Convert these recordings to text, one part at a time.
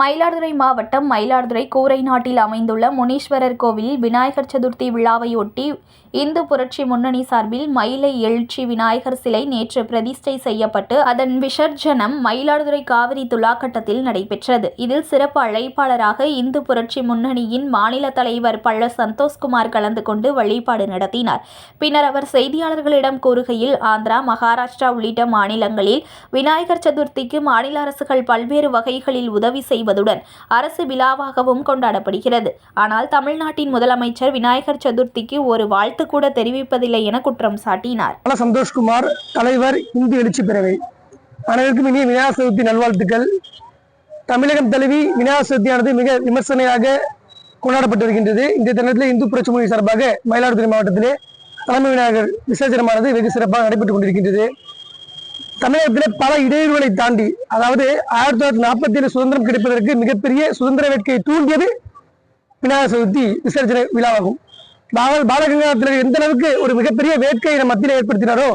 மயிலாடுதுறை மாவட்டம் மயிலாடுதுறை கூரை நாட்டில் அமைந்துள்ள முனீஸ்வரர் கோவிலில் விநாயகர் சதுர்த்தி விழாவையொட்டி இந்து புரட்சி முன்னணி சார்பில் மயிலை எழுச்சி விநாயகர் சிலை நேற்று பிரதிஷ்டை செய்யப்பட்டு அதன் விசர்ஜனம் மயிலாடுதுறை காவிரி துலாக்கட்டத்தில் நடைபெற்றது. இதில் சிறப்பு அழைப்பாளராக இந்து புரட்சி முன்னணியின் மாநில தலைவர் பள்ள சந்தோஷ்குமார் கலந்து கொண்டு வழிபாடு நடத்தினார். பின்னர் அவர் செய்தியாளர்களிடம் கூறுகையில் ஆந்திரா மகாராஷ்டிரா உள்ளிட்ட மாநிலங்களில் விநாயகர் சதுர்த்திக்கு மாநில அரசுகள் பல்வேறு வகைகளில் உதவி செய்வதுடன் அரசு விழாவாகவும் கொண்டாடப்படுகிறது. ஆனால் தமிழ்நாட்டின் முதலமைச்சர் விநாயகர் சதுர்த்திக்கு ஒரு வாழ்த்து கூட தெரிவிப்பதில்லை என குற்றம் சாட்டினார். சந்தோஷ்குமார் தலைவர் இந்து எழுச்சி பேரவை அனைவருக்கும் இனிய விநாயகர் சதுர்த்தி நல்வாழ்த்துக்கள். தமிழகம் தழுவி விநாயகர் சதுர்த்தியானது மிக விமர்சனையாக கொண்டாடப்பட்டு வருகின்றது இந்த தினத்தில் இந்து புரட்சி சார்பாக மயிலாடுதுறை மாவட்டத்திலே தலைமை விநாயகர் விசர்ஜனமானது வெகு சிறப்பாக நடைபெற்றுக் கொண்டிருக்கின்றது. தமிழகத்திலே பல இடையூறுகளை தாண்டி அதாவது ஆயிரத்தி தொள்ளாயிரத்தி நாற்பத்தி ஏழு சுதந்திரம் கிடைப்பதற்கு மிகப்பெரிய சுதந்திர வேட்கையை தூண்டியது விநாயகர் சதுர்த்தி விசர்ஜனை விழாவாகும். பால பாலகங்காதத்தில் எந்த அளவுக்கு ஒரு மிகப்பெரிய வேட்கையை நம் மத்தியில் ஏற்படுத்தினாரோ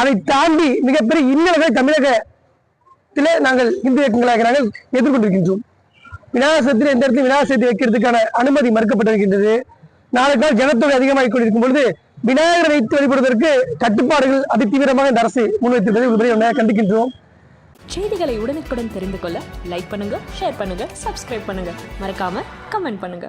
அதை தாண்டி மிகப்பெரிய இன்னல்களை தமிழகத்தில் நாங்கள் இந்து இயக்கங்களாக நாங்கள் எதிர்கொண்டிருக்கின்றோம். விநாயகர் சதுர்த்தி எந்த இடத்துல விநாயகர் சதுர்த்தி வைக்கிறதுக்கான அனுமதி மறுக்கப்பட்டிருக்கின்றது. நாளுக்கு நாள் ஜனத்தொகை அதிகமாகிக் கொண்டிருக்கும் பொழுது விநாயகரை வைத்து வழிபடுவதற்கு கட்டுப்பாடுகள் அதிதீவிரமாக இந்த அரசு முன்வைத்திருப்பதை உண்மையை கண்டிக்கின்றோம். செய்திகளை உடனுக்குடன் தெரிந்து கொள்ள லைக் பண்ணுங்க ஷேர் பண்ணுங்க சப்ஸ்கிரைப் பண்ணுங்க. மறக்காம கமெண்ட் பண்ணுங்க.